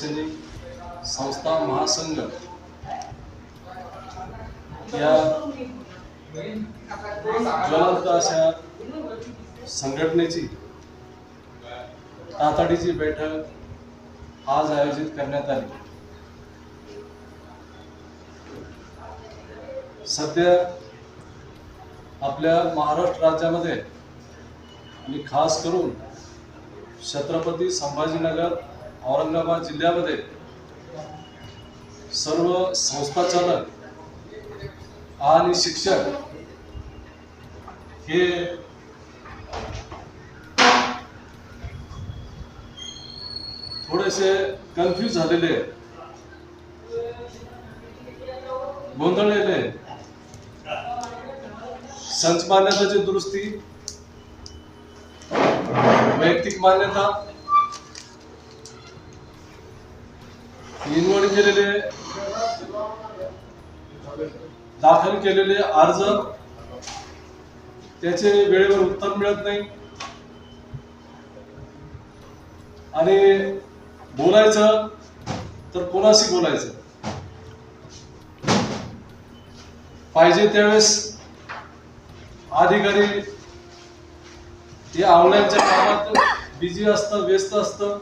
शैक्षणिक संस्था महासंघ या ज्वलंत अशा संघटनेची तातडीची बैठक आज आयोजित करण्यात आली. सध्या आपल्या महाराष्ट्र राज्यामध्ये आणि खास करून छत्रपती संभाजीनगर औरंगाबाद जिल्ह्यामध्ये सर्व संस्था चालक आणि शिक्षक हे थोडेसे कन्फ्यूज झालेले गोंधळलेले संच मान्यताची दुरुस्ती वैयक्तिक मान्यता निवड केलेले दाखल केलेले अर्ज त्याचे वेळेवर उत्तर मिळत नाही. आणि बोलायचं तर कोणाशी बोलायचं? पाहिजे त्यावेळेस अधिकारी हे आवळ्यांच्या कामात बिझी असतं व्यस्त असतं.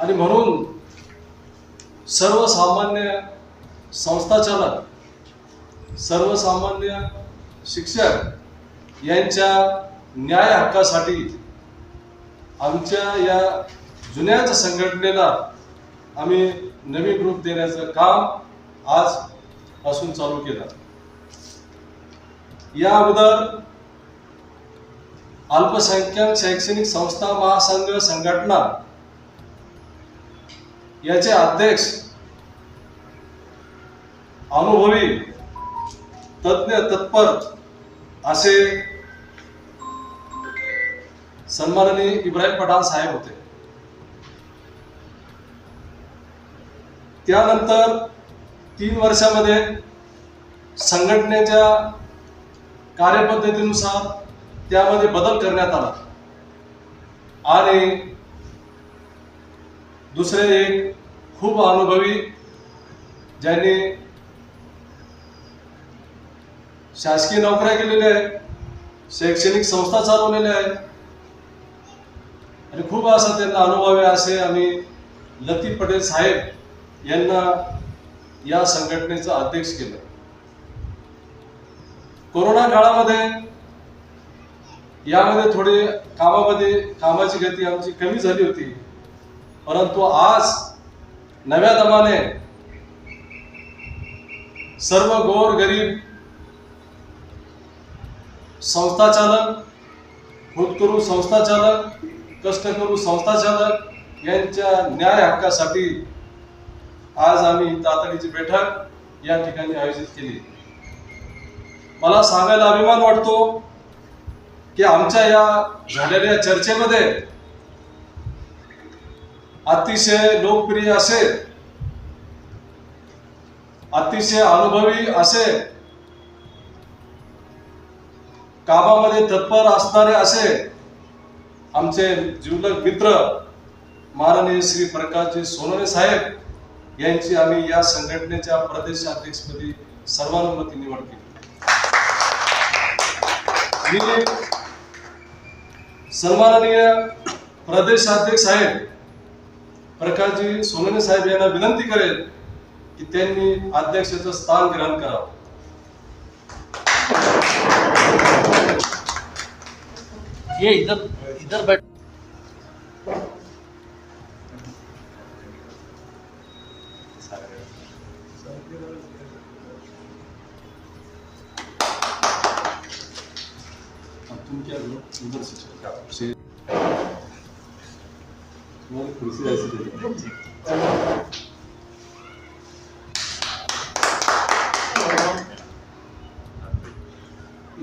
आणि म्हणून सर्वसामान्य संस्था चालक सर्वसामान्य शिक्षक यांच्या न्याय हक्कासाठी आमच्या या जुन्याच संघटनेला आम्ही नवीन रूप देण्याचं काम आज पासून चालू केलं. या अगोदर अल्पसंख्याक शैक्षणिक संस्था महासंघ संघटना याचे अध्यक्ष अनुभवी तज्ञ तत्पर असे सन्माननीय इब्राहिम पठाण साहेब होते. त्यानंतर तीन वर्षामध्ये संघटनेच्या कार्यपद्धतीनुसार त्यामध्ये बदल करण्यात आला. आणि दुसरे एक खूप अनुभवी ज्यांनी शासकीय नोकऱ्या केलेल्या आहेत शैक्षणिक संस्था चालवलेल्या आहेत. आणि खूप असा त्यांना अनुभवी असे आम्ही लतीफ पटेल साहेब यांना या संघटनेचं अध्यक्ष केलं. कोरोना काळामध्ये यामध्ये थोडी कामामध्ये कामाची गती आमची कमी झाली होती. परंतु आज नव्या दमाने सर्व गोर गरीब संस्था चालक होतकरू संस्था चालक कष्टकरू संस्था चालक यांच्या न्याय हक्कासाठी आज आम्ही तातडीची बैठक या ठिकाणी आयोजित केली. मला सांगायला अभिमान वाटतो की आमच्या या झालेल्या चर्चेमध्ये अतिशय लोकप्रिय असे अतिशय अनुभवी असे कामामध्ये तत्पर असणारे असे आमचे जीवलग मित्र माननीय श्री प्रकाशजी सोनवणे साहेब यांची आम्ही या संघटनेच्या प्रदेशाध्यक्षपदी सर्वानुमती निवड केली. मी सन्माननीय प्रदेशाध्यक्ष साहेब प्रकाशजी सोनवणे साहेब यांना विनंती करेल की त्यांनी अध्यक्षाचं स्थान ग्रहण करावं. ये इधर इधर बैठ तुम क्या उधर से चलो से तुम्हारी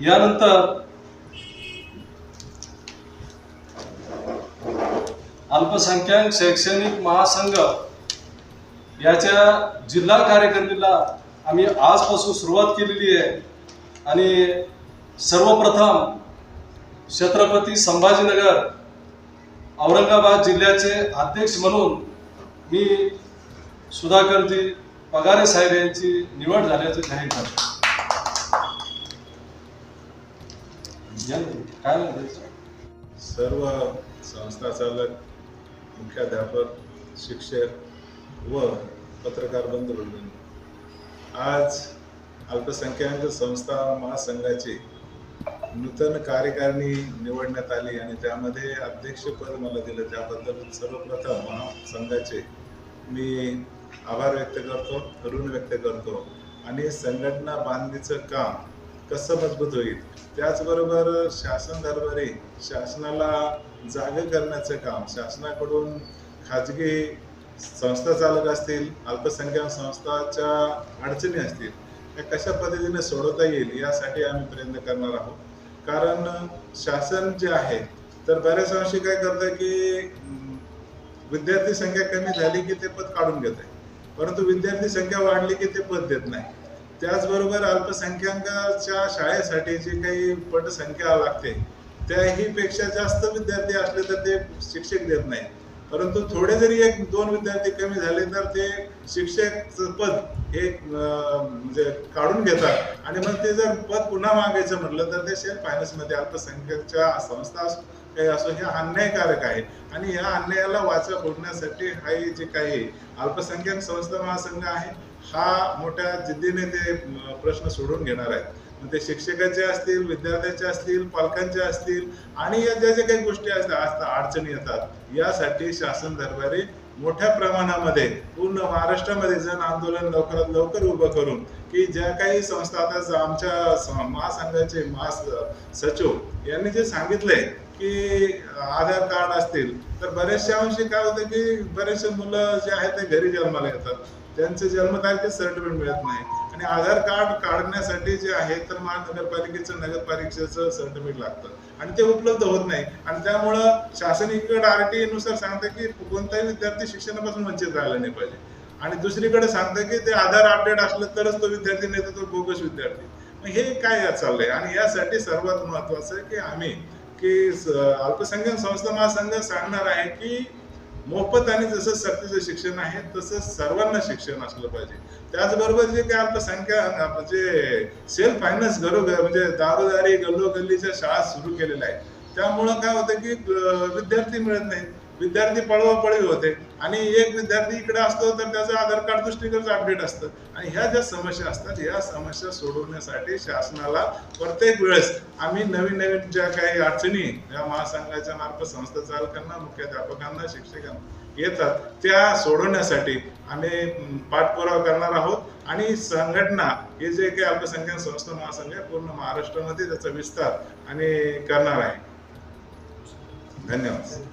यानंतर अल्पसंख्याक शैक्षणिक महासंघ याच्या जिल्हा कार्यकारिणीला आम्ही आजपासून सुरुवात केलेली आहे. आणि सर्वप्रथम छत्रपती संभाजीनगर औरंगाबाद जिल्ह्याचे अध्यक्ष म्हणून मी सुधाकरजी पगारे साहेब यांची निवड झाल्याचं जाहीर करतो ना. काय सर्व संस्था चालक मुख्याध्यापक शिक्षक व पत्रकार बंधू आज अल्पसंख्याक संस्था महासंघाची नूतन कार्यकारिणी निवडण्यात आली आणि त्यामध्ये अध्यक्षपद मला दिलं. त्याबद्दल सर्वप्रथम महासंघाचे मी आभार व्यक्त करतो ऋण व्यक्त करतो. आणि संघटना बांधणीचं काम कसं मजबूत होईल? त्याचबरोबर शासन दरबारी शासनाला जागे करण्याचं काम शासनाकडून खाजगी संस्था चालक असतील अल्पसंख्याक संस्थाच्या अडचणी असतील त्या कशा पद्धतीने सोडवता येईल यासाठी आम्ही प्रयत्न करणार आहोत. कारण शासन जे आहे तर बऱ्याच अंशी काय करतं की विद्यार्थी संख्या कमी झाली की ते पद काढून घेत आहे. परंतु विद्यार्थी संख्या वाढली की ते पद देत नाही. त्याचबरोबर अल्पसंख्याकाच्या शाळेसाठी जी काही पटसंख्या लागते त्याही पेक्षा जास्त विद्यार्थी असले तर ते शिक्षक देत नाही. परंतु थोडे जरी एक दोन विद्यार्थी कमी झाले तर ते शिक्षक पद हे म्हणजे काढून घेतात. आणि मग ते जर पद पुन्हा मागायचं म्हटलं तर ते सेल्फ फायनान्समध्ये अल्पसंख्याकच्या संस्था असो काही असो हे अन्यायकारक आहे. आणि या अन्यायाला वाचा फोडण्यासाठी हा जे काही अल्पसंख्याक संस्था महासंघ आहे हा मोठ्या जिद्दीने ते प्रश्न सोडून घेणार आहेत. मग ते शिक्षकाचे असतील विद्यार्थ्याचे असतील पालकांचे असतील आणि या ज्या ज्या काही गोष्टी असतात असतात अडचणी येतात यासाठी शासन दरबारी मोठ्या प्रमाणामध्ये पूर्ण महाराष्ट्रामध्ये जन आंदोलन लवकरात लवकर उभं करून की ज्या काही संस्था आता आमच्या महासंघाचे महास सचिव यांनी जे सांगितलंय की आधार कार्ड असतील तर बऱ्याचशा अंशी काय होतं की बरेचसे मुलं जे आहेत ते घरी जन्माला येतात. त्यांचे जन्मतारखेचं सर्टिफिकेट मिळत नाही. आणि आधार कार्ड काढण्यासाठी जे आहे तर महानगरपालिकेचं नगरपालिकेचं सर्टिफिकेट लागतं. आणि ते उपलब्ध होत नाही. आणि त्यामुळं शासन इकडे आरटीए नुसार सांगतं की कोणताही विद्यार्थी शिक्षणापासून वंचित राहिला नाही पाहिजे. आणि दुसरीकडे सांगतं की ते आधार अपडेट असलं तरच तो विद्यार्थी नाही तर तो बोगस विद्यार्थी. मग हे काय यात चाललंय? आणि यासाठी सर्वात महत्वाचं आहे की आम्ही की अल्पसंख्याक संस्था महासंघ सांगणार आहे की मोफत आणि जसं सक्तीचं शिक्षण आहे तसं सर्वांना शिक्षण असलं पाहिजे. त्याचबरोबर जे काय अल्पसंख्या म्हणजे सेल्फ फायनान्स घरोघर म्हणजे दारोदारी गल्लोगल्लीच्या शाळा सुरू केलेल्या आहेत. त्यामुळं काय होतं की विद्यार्थी मिळत नाहीत. विद्यार्थी पळवापळवी होते. आणि एक विद्यार्थी इकडे असतो तर त्याचं आधार कार्ड दुसरीकडचं अपडेट असतं. आणि ह्या ज्या समस्या असतात या समस्या सोडवण्यासाठी शासनाला प्रत्येक वेळेस आम्ही नवीन नवीन ज्या काही अडचणी या महासंघाच्या मार्फत संस्था चालकांना मुख्याध्यापकांना शिक्षकांना येतात त्या सोडवण्यासाठी आम्ही पाठपुरावा करणार आहोत. आणि संघटना हे जे काही अल्पसंख्याक संस्था महासंघ आहे पूर्ण महाराष्ट्रामध्ये त्याचा विस्तार आणि करणार आहे. धन्यवाद.